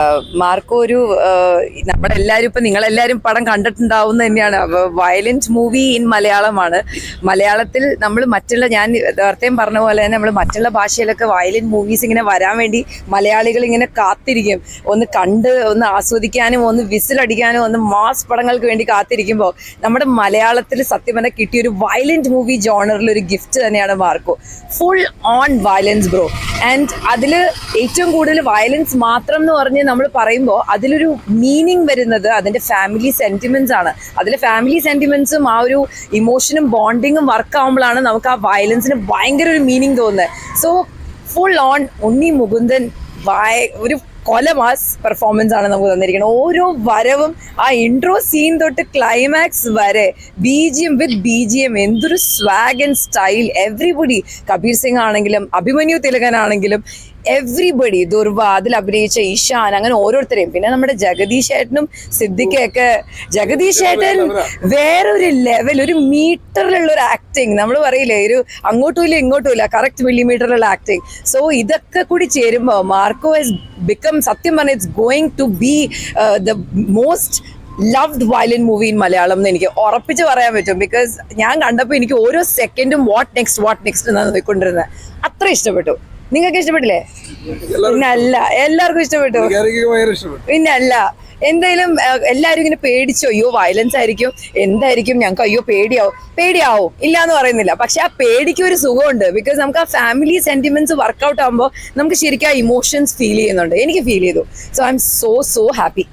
uh, Marco ഒരു നമ്മുടെ എല്ലാവരും ഇപ്പൊ നിങ്ങളെല്ലാരും പടം കണ്ടിട്ടുണ്ടാവുന്ന തന്നെയാണ്. വയലൻസ് മൂവി ഇൻ മലയാളമാണ്. മലയാളത്തിൽ നമ്മൾ മറ്റുള്ള ഞാൻ നേരത്തെയും പറഞ്ഞ പോലെ തന്നെ നമ്മൾ മറ്റുള്ള ഭാഷയിലൊക്കെ വയലന്റ് മൂവീസ് ഇങ്ങനെ വരാൻ വേണ്ടി മലയാളികൾ ഇങ്ങനെ കാത്തിരിക്കും. ഒന്ന് കണ്ട് ഒന്ന് ആസ്വദിക്കാനും ഒന്ന് വിസിലടിക്കാനും ഒന്ന് മാസ് പടങ്ങൾക്ക് വേണ്ടി കാത്തിരിക്കുമ്പോൾ നമ്മുടെ മലയാളത്തിൽ സത്യം പറഞ്ഞാൽ കിട്ടിയ ഒരു വയലന്റ് മൂവി ജോണറിൽ ഒരു ഗിഫ്റ്റ് തന്നെയാണ് Marco. Full on violence bro and അതിൽ ഏറ്റവും കൂടുതൽ വയലൻസ് മാത്രം എന്ന് പറഞ്ഞ് നമ്മൾ പറയുമ്പോൾ അതിലൊരു മീനിങ് വരുന്നത് അതിന്റെ ഫാമിലി സെന്റിമെന്റ്സ് ആണ്. അതിലെ ഫാമിലി സെന്റിമെന്റ്സും ആ ഒരു ഇമോഷനും ബോണ്ടിങ്ങും വർക്ക് ആവുമ്പോഴാണ് നമുക്ക് ആ വയലൻസിന് ഭയങ്കര ഒരു മീനിങ് തോന്നുന്നത് so full on Unni Mukundan വായ ഒരു കൊലമാസ് പെർഫോമൻസ് ആണ് നമുക്ക് തന്നിരിക്കുന്നത്. ഓരോ വരവും ആ ഇൻട്രോ സീൻ തൊട്ട് ക്ലൈമാക്സ് വരെ B G M with B G M എന്തൊരു swag and style everybody Kabir Singh ആണെങ്കിലും അഭിമന്യു തിലകനാണെങ്കിലും എവ്രിബഡി ദുർവ അതിൽ അഭിനയിച്ച ഈശാൻ അങ്ങനെ ഓരോരുത്തരെയും. പിന്നെ നമ്മുടെ ജഗദീഷ് ഏട്ടനും സിദ്ദിഖയൊക്കെ. ജഗദീഷ് ഏട്ടൻ വേറൊരു ലെവൽ ഒരു മീറ്ററിലുള്ള ഒരു ആക്ടിങ് നമ്മൾ പറയില്ലേ ഒരു അങ്ങോട്ടും ഇല്ല ഇങ്ങോട്ടും ഇല്ല കറക്റ്റ് മില്ലിമീറ്ററിലുള്ള ആക്ടിങ് സോ ഇതൊക്കെ കൂടി ചേരുമ്പോൾ മാർക്കോ ഹസ് ബിക്കം സത്യം പറഞ്ഞ it's going to be the most loved violent movie in Malayalam എന്ന് എനിക്ക് ഉറപ്പിച്ച് പറയാൻ പറ്റും. ബിക്കോസ് ഞാൻ കണ്ടപ്പോൾ എനിക്ക് ഓരോ സെക്കൻഡും വാട്ട് നെക്സ്റ്റ് വാട്ട് നെക്സ്റ്റ് എന്നാണ് നോക്കിക്കൊണ്ടിരുന്നത് അത്ര ഇഷ്ടപ്പെട്ടു. നിങ്ങൾക്ക് ഇഷ്ടപ്പെട്ടില്ലേ? പിന്നെ അല്ല എല്ലാവർക്കും ഇഷ്ടപ്പെട്ടു. എനിക്ക് ഭയങ്കര ഇഷ്ടപ്പെട്ടു. പിന്നെ അല്ല എന്തായാലും എല്ലാവരും ഇങ്ങനെ പേടിച്ചു അയ്യോ വയലൻസ് ആയിരിക്കും എന്തായിരിക്കും ഞങ്ങൾക്ക് അയ്യോ പേടിയാവും. പേടിയാവും ഇല്ല എന്ന് പറയുന്നില്ല. പക്ഷെ ആ പേടിക്ക് ഒരു സുഖമുണ്ട് ബിക്കോസ് നമുക്ക് ആ ഫാമിലി സെന്റിമെന്റ്സ് വർക്ക്ഔട്ട് ആകുമ്പോൾ നമുക്ക് ശരിക്കും ആ ഇമോഷൻസ് ഫീൽ ചെയ്യുന്നുണ്ട്. എനിക്ക് ഫീൽ ചെയ്തു. So I'm so so happy